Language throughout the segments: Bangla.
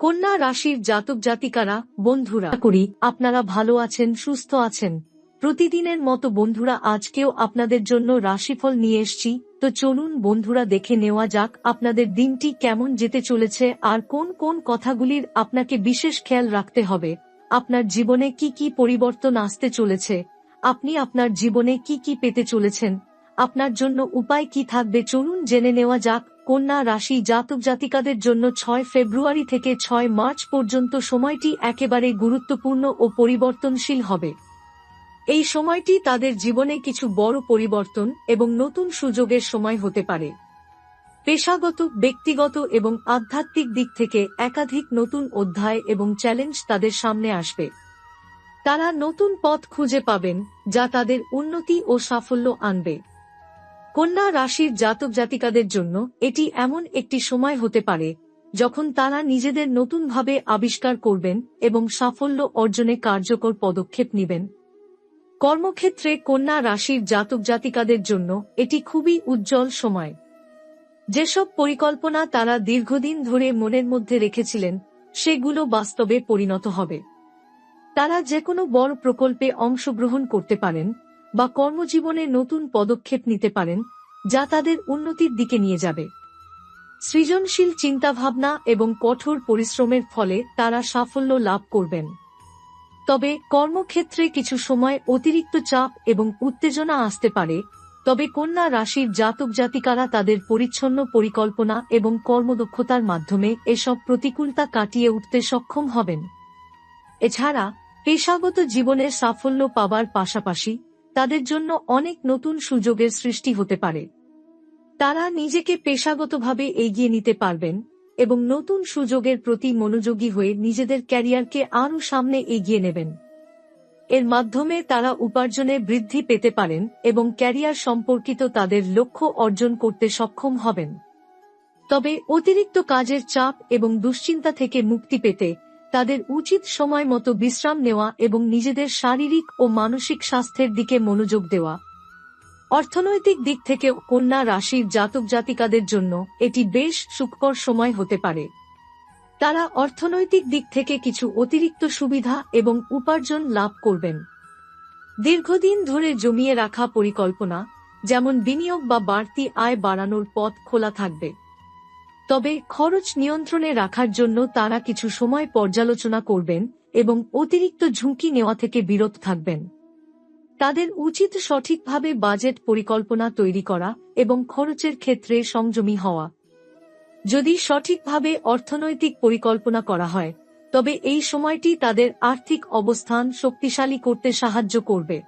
কন্যা রাশির জাতক জাতিকারা, বন্ধুরা করি আপনারা ভালো আছেন, সুস্থ আছেন। প্রতিদিনের মতো বন্ধুরা, আজকেও আপনাদের জন্য রাশিফল নিয়ে এসছি। তো চলুন বন্ধুরা, দেখে নেওয়া যাক আপনাদের দিনটি কেমন যেতে চলেছে আর কোন কোন কথাগুলির আপনাকে বিশেষ খেয়াল রাখতে হবে। আপনার জীবনে কি কি পরিবর্তন আসতে চলেছে? আপনি আপনার জীবনে কি কি পেতে চলেছেন? আপনার জন্য উপায় কি থাকবে? চলুন জেনে নেওয়া যাক কন্যা রাশি জাতক জাতিকাদের জন্য ছয় ফেব্রুয়ারি থেকে ছয় মার্চ পর্যন্ত সময়টি একেবারে গুরুত্বপূর্ণ ও পরিবর্তনশীল হবে। এই সময়টি তাদের জীবনে কিছু বড় পরিবর্তন এবং নতুন সুযোগের সময় হতে পারে। পেশাগত, ব্যক্তিগত এবং আধ্যাত্মিক দিক থেকে একাধিক নতুন অধ্যায় এবং চ্যালেঞ্জ তাদের সামনে আসবে। তারা নতুন পথ খুঁজে পাবেন, যা তাদের উন্নতি ও সাফল্য আনবে। কন্যা রাশির জাতক জাতিকাদের জন্য এটি এমন একটি সময় হতে পারে, যখন তারা নিজেদের নতুনভাবে আবিষ্কার করবেন এবং সাফল্য অর্জনে কার্যকর পদক্ষেপ নেবেন। কর্মক্ষেত্রে কন্যা রাশির জাতক জাতিকাদের জন্য এটি খুবই উজ্জ্বল সময়। যেসব পরিকল্পনা তারা দীর্ঘদিন ধরে মনের মধ্যে রেখেছিলেন, সেগুলো বাস্তবে পরিণত হবে। তারা যে কোনো বড় প্রকল্পে অংশগ্রহণ করতে পারেন বা কর্মজীবনে নতুন পদক্ষেপ নিতে পারেন, যা তাদের উন্নতির দিকে নিয়ে যাবে। সৃজনশীল চিন্তাভাবনা এবং কঠোর পরিশ্রমের ফলে তারা সাফল্য লাভ করবেন। তবে কর্মক্ষেত্রে কিছু সময় অতিরিক্ত চাপ এবং উত্তেজনা আসতে পারে, তবে কন্যা রাশির জাতক জাতিকারা তাদের পরিচ্ছন্ন পরিকল্পনা এবং কর্মদক্ষতার মাধ্যমে এসব প্রতিকূলতা কাটিয়ে উঠতে সক্ষম হবেন। এছাড়া পেশাগত জীবনের সাফল্য পাবার পাশাপাশি তাদের জন্য অনেক নতুন সুযোগের সৃষ্টি হতে পারে। তারা নিজেকে পেশাগতভাবে এগিয়ে নিতে পারবেন এবং নতুন সুযোগের প্রতি মনোযোগী হয়ে নিজেদের ক্যারিয়ারকে আরও সামনে এগিয়ে নেবেন। এর মাধ্যমে তারা উপার্জনে বৃদ্ধি পেতে পারেন এবং ক্যারিয়ার সম্পর্কিত তাদের লক্ষ্য অর্জন করতে সক্ষম হবেন। তবে অতিরিক্ত কাজের চাপ এবং দুশ্চিন্তা থেকে মুক্তি পেতে তাদের উচিত সময় মতো বিশ্রাম নেওয়া এবং নিজেদের শারীরিক ও মানসিক স্বাস্থ্যের দিকে মনোযোগ দেওয়া। অর্থনৈতিক দিক থেকে কন্যা রাশির জাতক জাতিকাদের জন্য এটি বেশ সুখকর সময় হতে পারে। তারা অর্থনৈতিক দিক থেকে কিছু অতিরিক্ত সুবিধা এবং উপার্জন লাভ করবেন। দীর্ঘদিন ধরে জমিয়ে রাখা পরিকল্পনা, যেমন বিনিয়োগ বা বাড়তি আয় বাড়ানোর পথ খোলা থাকবে। তবে খরচ নিয়ন্ত্রণে রাখার জন্য তারা কিছু সময় পর্যালোচনা করবেন এবং অতিরিক্ত ঝুঁকি নেওয়া থেকে বিরত থাকবেন। তাদের উচিত সঠিকভাবে বাজেট পরিকল্পনা তৈরি করা এবং খরচের ক্ষেত্রে সংযমী হওয়া। যদি সঠিকভাবে অর্থনৈতিক পরিকল্পনা করা হয়, তবে এই সময়টি তাদের আর্থিক অবস্থান শক্তিশালী করতে সাহায্য করবে।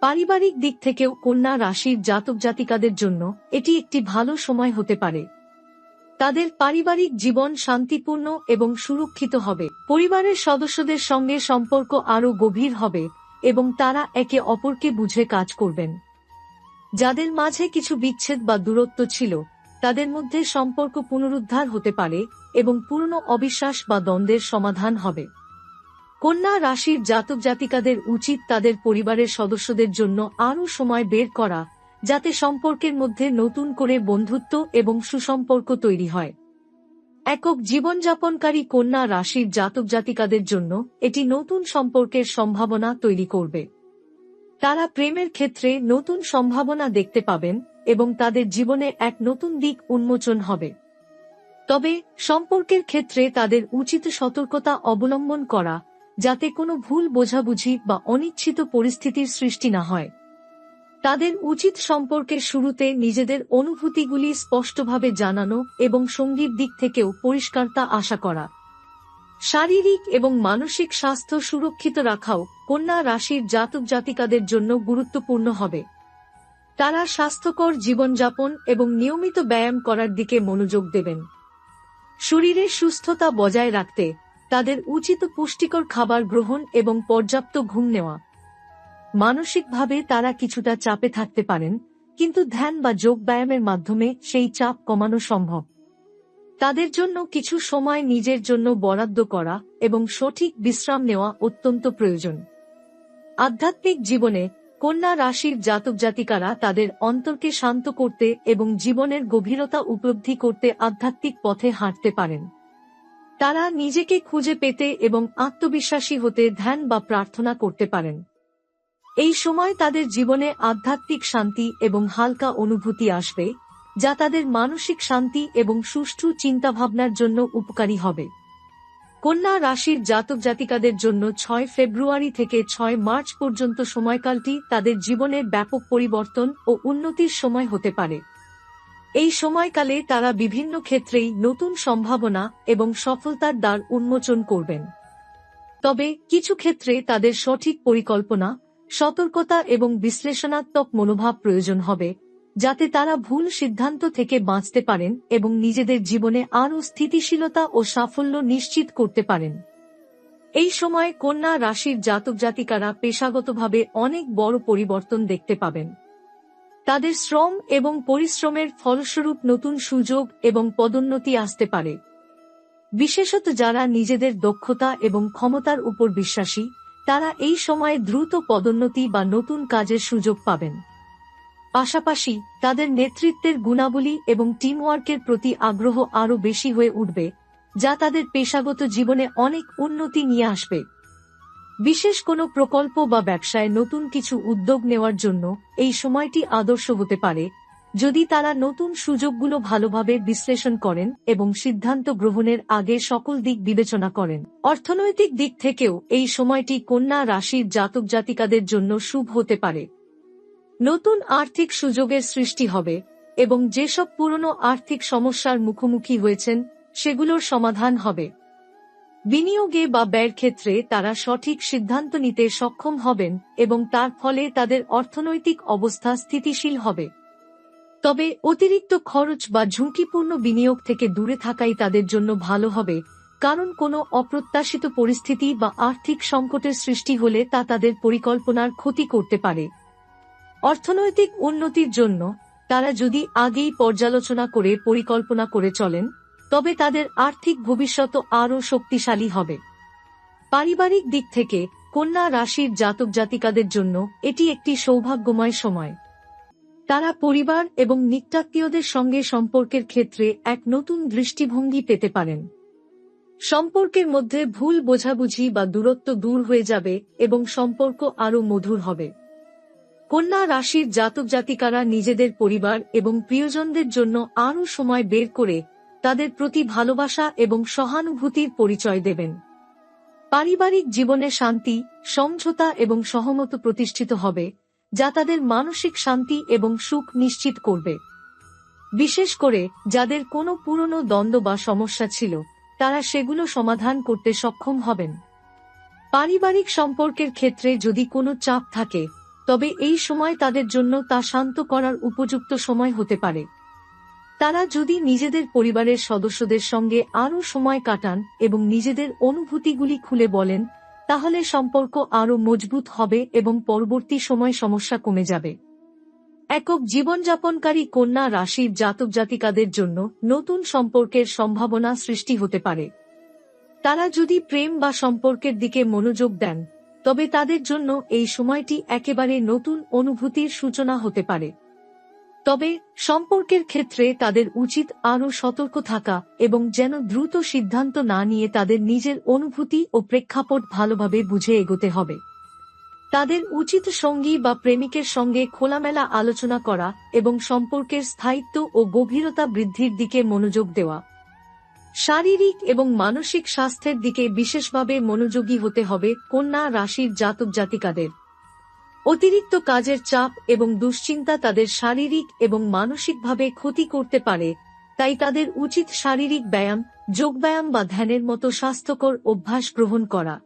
পারিবারিক দিক থেকেও কন্যা রাশির জাতক জাতিকাদের জন্য এটি একটি ভালো সময় হতে পারে। তাদের পারিবারিক জীবন শান্তিপূর্ণ এবং সুরক্ষিত হবে। পরিবারের সদস্যদের সঙ্গে সম্পর্ক আরও গভীর হবে এবং তারা একে অপরকে বুঝে কাজ করবেন। যাদের মাঝে কিছু বিচ্ছেদ বা দূরত্ব ছিল, তাদের মধ্যে সম্পর্ক পুনরুদ্ধার হতে পারে এবং পুরনো অবিশ্বাস বা দ্বন্দ্বের সমাধান হবে। কন্যা রাশির জাতক জাতিকাদের উচিত তাদের পরিবারের সদস্যদের জন্য আরও সময় বের করা যাতে সম্পর্কের মধ্যে নতুন করে বন্ধুত্ব এবং সুসম্পর্ক তৈরি হয়। একক জীবনযাপনকারী কন্যা রাশির জাতক জাতিকাদের জন্য এটি নতুন সম্পর্কের সম্ভাবনা তৈরি করবে। তারা প্রেমের ক্ষেত্রে নতুন সম্ভাবনা দেখতে পাবেন এবং তাদের জীবনে এক নতুন দিক উন্মোচন হবে। তবে সম্পর্কের ক্ষেত্রে তাদের উচিত সতর্কতা অবলম্বন করা, যাতে কোনো ভুল বোঝাবুঝি বা অনিচ্ছিত পরিস্থিতির সৃষ্টি না হয়। তাদের উচিত সম্পর্কের শুরুতে নিজেদের অনুভূতিগুলি স্পষ্টভাবে জানানো এবং সঙ্গীর দিক থেকেও পরিষ্কারতা আশা করা। শারীরিক এবং মানসিক স্বাস্থ্য সুরক্ষিত রাখাও কন্যা রাশির জাতক জাতিকাদের জন্য গুরুত্বপূর্ণ হবে। তারা স্বাস্থ্যকর জীবনযাপন এবং নিয়মিত ব্যায়াম করার দিকে মনোযোগ দেবেন। শরীরের সুস্থতা বজায় রাখতে তাদের উচিত পুষ্টিকর খাবার গ্রহণ এবং পর্যাপ্ত ঘুম নেওয়া। মানসিকভাবে তারা কিছুটা চাপে থাকতে পারেন, কিন্তু ধ্যান বা যোগ ব্যায়ামের মাধ্যমে সেই চাপ কমানো সম্ভব। তাদের জন্য কিছু সময় নিজের জন্য বরাদ্দ করা এবং সঠিক বিশ্রাম নেওয়া অত্যন্ত প্রয়োজন। আধ্যাত্মিক জীবনে কন্যা রাশির জাতক জাতিকারা তাদের অন্তরকে শান্ত করতে এবং জীবনের গভীরতা উপলব্ধি করতে আধ্যাত্মিক পথে হাঁটতে পারেন। তারা নিজেকে খুঁজে পেতে এবং আত্মবিশ্বাসী হতে ধ্যান বা প্রার্থনা করতে পারেন। এই সময় তাদের জীবনে আধ্যাত্মিক শান্তি এবং হালকা অনুভূতি আসবে, যা তাদের মানসিক শান্তি এবং সুষ্ঠু চিন্তাভাবনার জন্য উপকারী হবে। কন্যা রাশির জাতক জাতিকাদের জন্য ছয় ফেব্রুয়ারি থেকে ছয় মার্চ পর্যন্ত সময়কালটি তাদের জীবনের ব্যাপক পরিবর্তন ও উন্নতির সময় হতে পারে। এই সময়কালে তারা বিভিন্ন ক্ষেত্রেই নতুন সম্ভাবনা এবং সফলতার দ্বার উন্মোচন করবেন। তবে কিছু ক্ষেত্রে তাদের সঠিক পরিকল্পনা সতর্কতা এবং বিশ্লেষণাত্মক মনোভাব প্রয়োজন হবে, যাতে তারা ভুল সিদ্ধান্ত থেকে বাঁচতে পারেন এবং নিজেদের জীবনে আরও স্থিতিশীলতা ও সাফল্য নিশ্চিত করতে পারেন। এই সময় কন্যা রাশির জাতক জাতিকারা পেশাগতভাবে অনেক বড় পরিবর্তন দেখতে পাবেন। তাদের শ্রম এবং পরিশ্রমের ফলস্বরূপ নতুন সুযোগ এবং পদোন্নতি আসতে পারে। বিশেষত যারা নিজেদের দক্ষতা এবং ক্ষমতার উপর বিশ্বাসী তারা এই সময়ে দ্রুত পদোন্নতি বা নতুন কাজের সুযোগ পাবেন। পাশাপাশি, তাদের নেতৃত্বের গুণাবলী এবং টিমওয়ার্কের প্রতি আগ্রহ আরও বেশি হয়ে উঠবে, যা তাদের পেশাগত জীবনে অনেক উন্নতি নিয়ে আসবে। বিশেষ কোনো প্রকল্প বা ব্যবসায় নতুন কিছু উদ্যোগ নেওয়ার জন্য এই সময়টি আদর্শ হতে পারে যদি তারা নতুন সুযোগগুলো ভালোভাবে বিশ্লেষণ করেন এবং সিদ্ধান্ত গ্রহণের আগে সকল দিক বিবেচনা করেন। অর্থনৈতিক দিক থেকেও এই সময়টি কন্যা রাশির জাতক জাতিকাদের জন্য শুভ হতে পারে। নতুন আর্থিক সুযোগের সৃষ্টি হবে এবং যেসব পুরনো আর্থিক সমস্যার মুখোমুখি হয়েছেন, সেগুলোর সমাধান হবে। বিনিয়োগে বা ব্যয়ের ক্ষেত্রে তারা সঠিক সিদ্ধান্ত নিতে সক্ষম হবেন এবং তার ফলে তাদের অর্থনৈতিক অবস্থা স্থিতিশীল হবে। তবে অতিরিক্ত খরচ বা ঝুঁকিপূর্ণ বিনিয়োগ থেকে দূরে থাকাই তাদের জন্য ভালো হবে, কারণ কোনো অপ্রত্যাশিত পরিস্থিতি বা আর্থিক সংকটের সৃষ্টি হলে তা তাদের পরিকল্পনার ক্ষতি করতে পারে। অর্থনৈতিক উন্নতির জন্য তারা যদি আগেই পর্যালোচনা করে পরিকল্পনা করে চলেন, তবে তাদের আর্থিক ভবিষ্যৎ আরও শক্তিশালী হবে। পারিবারিক দিক থেকে কন্যা রাশির জাতক জাতিকাদের জন্য এটি একটি সৌভাগ্যময় সময়। তারা পরিবার এবং নিকটাত্মীয়দের সঙ্গে সম্পর্কের ক্ষেত্রে এক নতুন দৃষ্টিভঙ্গি পেতে পারেন। সম্পর্কের মধ্যে ভুল বোঝাবুঝি বা দূরত্ব দূর হয়ে যাবে এবং সম্পর্ক আরও মধুর হবে। কন্যা রাশির জাতক জাতিকারা নিজেদের পরিবার এবং প্রিয়জনদের জন্য আরও সময় বের করে তাদের প্রতি ভালোবাসা এবং সহানুভূতির পরিচয় দেবেন। পারিবারিক জীবনে শান্তি, সমঝোতা এবং সহমত প্রতিষ্ঠিত হবে। যা তাদের মানসিক শান্তি এবং সুখ নিশ্চিত করবে। বিশেষ করে, যাদের কোনো পুরনো দ্বন্দ্ব বা সমস্যা ছিল, তারা সেগুলো সমাধান করতে সক্ষম হবেন। পারিবারিক সম্পর্কের ক্ষেত্রে যদি কোনো চাপ থাকে, তবে এই সময় তাদের জন্য তা শান্ত করার উপযুক্ত সময় হতে পারে। তারা যদি নিজেদের পরিবারের সদস্যদের সঙ্গে আরও সময় কাটান এবং নিজেদের অনুভূতিগুলি খুলে বলেন তাহলে সম্পর্ক আরও মজবুত হবে এবং পরবর্তী সময় সমস্যা কমে যাবে। একক জীবনযাপনকারী কন্যা রাশির জাতক জাতিকাদের জন্য নতুন সম্পর্কের সম্ভাবনা সৃষ্টি হতে পারে। তারা যদি প্রেম বা সম্পর্কের দিকে মনোযোগ দেন, তবে তাদের জন্য এই সময়টি একেবারে নতুন অনুভূতির সূচনা হতে পারে। তবে, সম্পর্কের ক্ষেত্রে তাদের উচিত আরও সতর্ক থাকা এবং যেন দ্রুত সিদ্ধান্ত না নিয়ে তাদের নিজের অনুভূতি ও প্রেক্ষাপট ভালোভাবে বুঝে এগোতে হবে। তাদের উচিত সঙ্গী বা প্রেমিকের সঙ্গে খোলামেলা আলোচনা করা এবং সম্পর্কের স্থায়িত্ব ও গভীরতা বৃদ্ধির দিকে মনোযোগ দেওয়া। শারীরিক এবং মানসিক স্বাস্থ্যের দিকে বিশেষভাবে মনোযোগী হতে হবে কন্যা, রাশির জাতক জাতিকাদের অতিরিক্ত কাজের চাপ এবং দুশ্চিন্তা তাদের শারীরিক এবং মানসিকভাবে ক্ষতি করতে পারে, তাই তাদের উচিত শারীরিক ব্যায়াম, যোগব্যায়াম বা ধ্যানের মতো স্বাস্থ্যকর অভ্যাস গ্রহণ করা।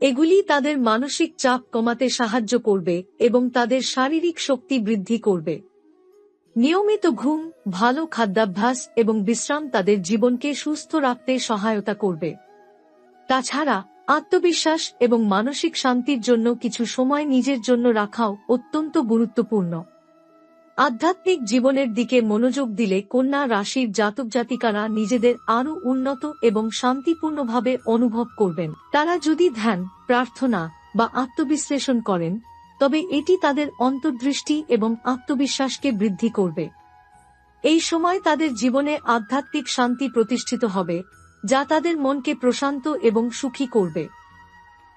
এগুলি তাদের মানসিক চাপ কমাতে সাহায্য করবে এবং তাদের শারীরিক শক্তি বৃদ্ধি করবে। নিয়মিত ঘুম, ভালো খাদ্যাভ্যাস এবং বিশ্রাম তাদের জীবনকে সুস্থ রাখতে সহায়তা করবে। তাছাড়া আত্মবিশ্বাস এবং মানসিক শান্তির জন্য কিছু সময় নিজের জন্য রাখাও অত্যন্ত গুরুত্বপূর্ণ। আধ্যাত্মিক জীবনের দিকে মনোযোগ দিলে কন্যা রাশির জাতক জাতিকারা নিজেদের আরও উন্নত এবং শান্তিপূর্ণভাবে অনুভব করবেন। তারা যদি ধ্যান, প্রার্থনা বা আত্মবিশ্লেষণ করেন, তবে এটি তাদের অন্তর্দৃষ্টি এবং আত্মবিশ্বাসকে বৃদ্ধি করবে। এই সময় তাদের জীবনে আধ্যাত্মিক শান্তি প্রতিষ্ঠিত হবে। যা তাদের মনকে প্রশান্ত এবং সুখী করবে।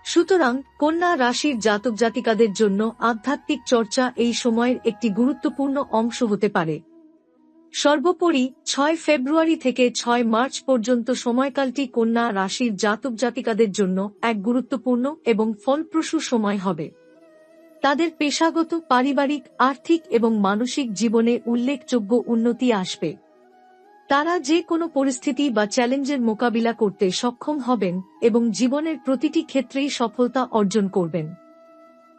সুতরাং কন্যা রাশির জাতক জাতিকাদের জন্য আধ্যাত্মিক চর্চা এই সময়ের একটি গুরুত্বপূর্ণ অংশ হতে পারে। সর্বোপরি ছয় ফেব্রুয়ারি থেকে ছয় মার্চ পর্যন্ত সময়কালটি কন্যা রাশির জাতক জাতিকাদের জন্য এক গুরুত্বপূর্ণ এবং ফলপ্রসূ সময় হবে। তাদের পেশাগত, পারিবারিক, আর্থিক এবং মানসিক জীবনে উল্লেখযোগ্য উন্নতি আসবে। তারা যে কোনো পরিস্থিতি বা চ্যালেঞ্জের মোকাবিলা করতে সক্ষম হবেন এবং জীবনের প্রতিটি ক্ষেত্রেই সফলতা অর্জন করবেন।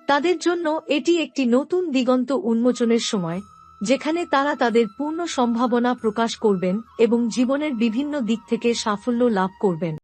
তাদের জন্য এটি একটি নতুন দিগন্ত উন্মোচনের সময়, যেখানে তারা তাদের পূর্ণ সম্ভাবনা প্রকাশ করবেন এবং জীবনের বিভিন্ন দিক থেকে সাফল্য লাভ করবেন।